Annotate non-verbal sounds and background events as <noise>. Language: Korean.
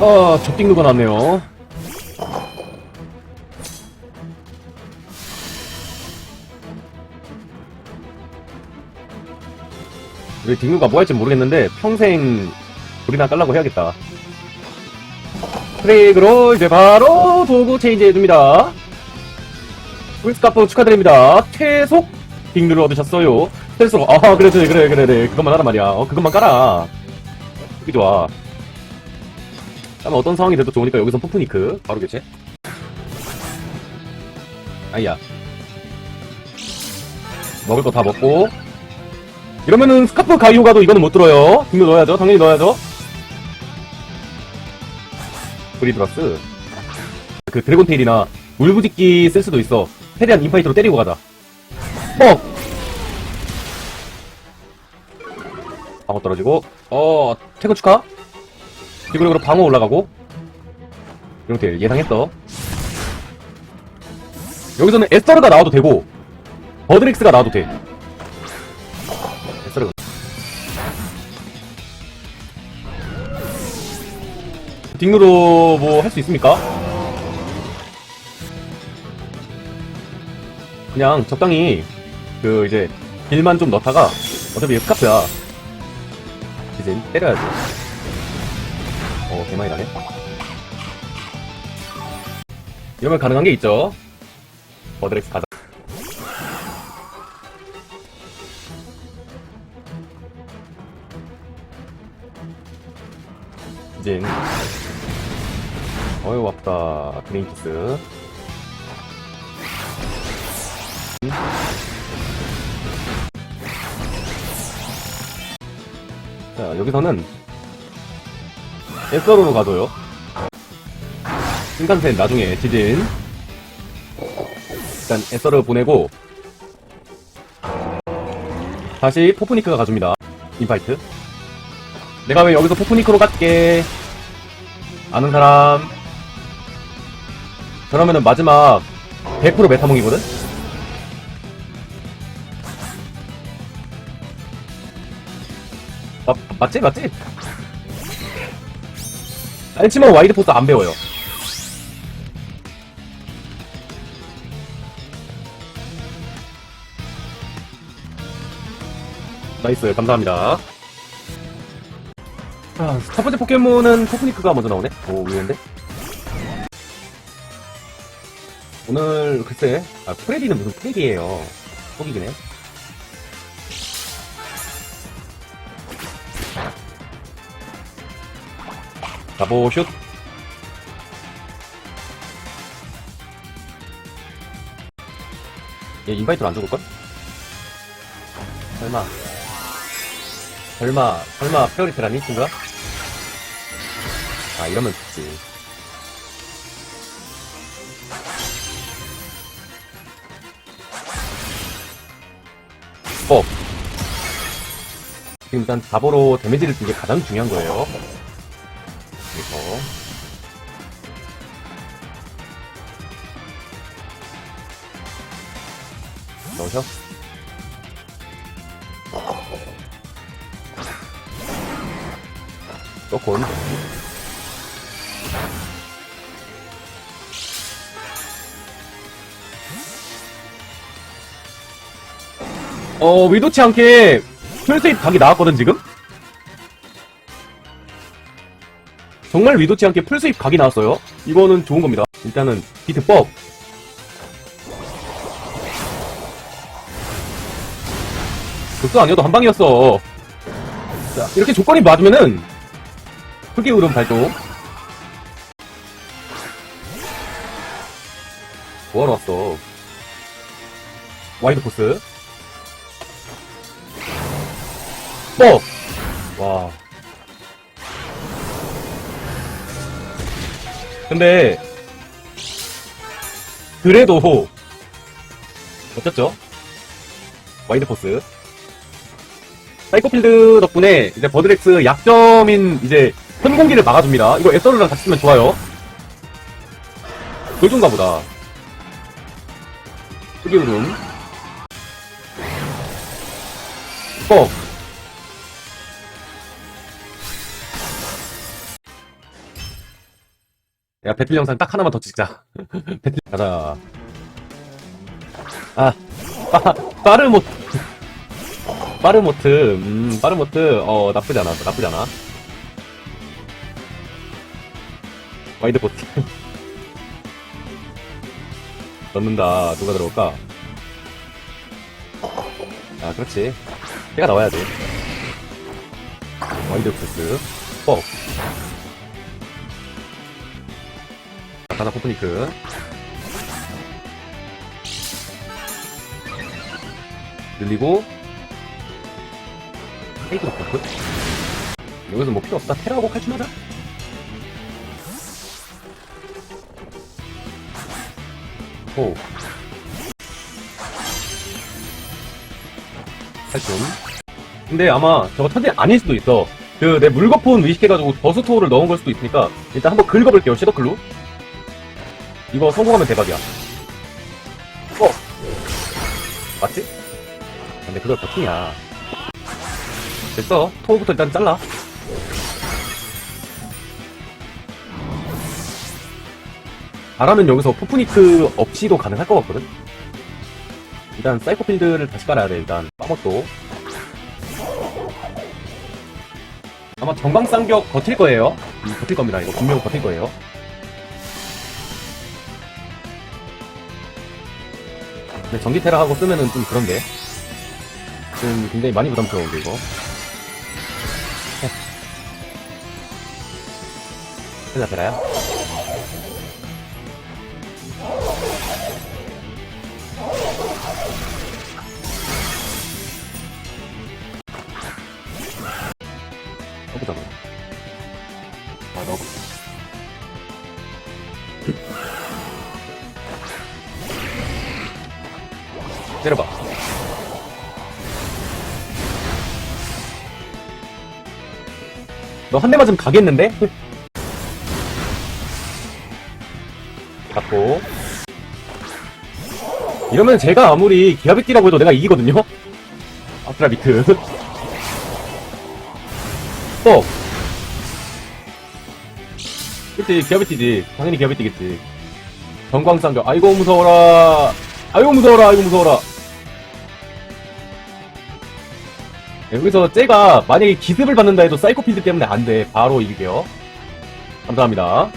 어, 적딩누가 났네요. 우리 딩누가 뭐 할지 모르겠는데 평생 불이나 깔라고 해야겠다. 트레이그로 이제 바로 도구 체인지 해줍니다. 풀스카프 축하드립니다. 최속 딩누를 얻으셨어요. 최속, 아, 그래, 그래, 그래, 그래, 그래. 그것만 하란 말이야. 어, 그것만 깔아. 되게 좋아. 다음 어떤 상황이 돼도 좋으니까 여기서 푸프니크 바로 교체. 아이야. 먹을 거 다 먹고. 이러면은 스카프 가이오 가도 이거는 못 들어요. 딩누 넣어야죠. 당연히 넣어야죠. 브리드러스. 그 드래곤테일이나 울부짖기 쓸 수도 있어. 최대한 인파이트로 때리고 가자. 뻑! 방어 떨어지고, 어, 태그 축하? 기본적으로 방어 올라가고, 드래곤테일 예상했어. 여기서는 에스터르가 나와도 되고, 버드렉스가 나와도 돼. 에스터르가. 딩으로 뭐 할 수 있습니까? 그냥 적당히 그 이제 딜만 좀 넣다가 어차피 스카프야 이제 때려야지 어 개많이 나네 이러면 가능한 게 있죠. 버드렉스 가자. 이제 어휴 왔다. 그레인키스. 자 여기서는 에서로로 가줘요 신간센 나중에 지진 일단 에서를 보내고 다시 포프니크가 가줍니다 인파이트 내가 왜 여기서 포프니크로 갈게 아는 사람 그러면은 마지막 100% 메타몽이거든? 아, 맞지? 맞지? 알지만 와이드 포스 안 배워요. 나이스, 감사합니다. 아, 첫 번째 포켓몬은 포프니크가 먼저 나오네? 오, 의외인데? 오늘, 글쎄, 아, 프레디는 무슨 프레디예요 속이긴 해. 가보슛. 얘 인바이트를 안 죽을걸? 설마. 설마, 설마 페어리테라니, 친구야? 아, 이러면 죽지. 어. 지금 일단 답으로 데미지를 준게 가장 중요한 거예요. 그래서. 넣으셔. 넣고 어, 의도치 않게 풀스윗 각이 나왔거든, 지금? 정말 의도치 않게 풀스윗 각이 나왔어요. 이거는 좋은 겁니다. 일단은, 비트법. 그것도 아니어도 한 방이었어. 자, 이렇게 조건이 맞으면은, 흑의 흐름 발동. 뭐하러 왔어? 와이드 포스. 뻑! 와. 근데, 그래도, 어쨌죠? 와이드 포스. 사이코필드 덕분에 이제 버드렉스 약점인 이제 현공기를 막아줍니다. 이거 에서르랑 같이 쓰면 좋아요. 돌던가 보다. 흑기 흐름. 뻑! 야, 배틀 영상 딱 하나만 더 찍자. <laughs> 배틀, 가자. 아, 빠, 빠르모트. 빠르모트, 음, 빠르모트, 어, 나쁘지 않아, 나쁘지 않아. 와이드 보트. <laughs> 넣는다. 누가 들어올까? 아, 그렇지. 때가 나와야 돼. 와이드 보트. 뻑. 자, 가자, 코프니크. 늘리고, 페이크로 포크. 여기서 뭐 필요 없다. 테라하고 칼춤하자. 오. 칼춤. 근데 아마 저거 터진 아닐 수도 있어. 그 내 물거품 의식해가지고 버스토어를 넣은 걸 수도 있으니까 일단 한번 긁어볼게요. 시더클루. 이거 성공하면 대박이야. 어. 맞지? 근데 그걸 버티냐. 됐어. 토어부터 일단 잘라. 바라면 여기서 포프니크 없이도 가능할 것 같거든? 일단 사이코필드를 다시 깔아야 돼, 일단. 빠먹도. 아마 정강쌍벽 버틸 거예요. 음, 버틸 겁니다. 이거 분명 버틸 거예요. 근데 전기 테라 하고 쓰면은 좀 그런데. 지금 굉장히 많이 부담스러운데, 이거. 테라 테라야? 때려봐. 너 한 대 맞으면 가겠는데? 갖고. 이러면 제가 아무리 기아비띠라고 해도 내가 이기거든요? 아프라 비트. 또! 그치, 기아비띠지. 당연히 기아비띠겠지. 전광쌍벽. 아이고, 무서워라. 아이고, 무서워라. 아이고, 무서워라. 여기서 쟤가 만약에 기습을 받는다 해도 사이코필드 때문에 안 돼. 바로 이길게요. 감사합니다.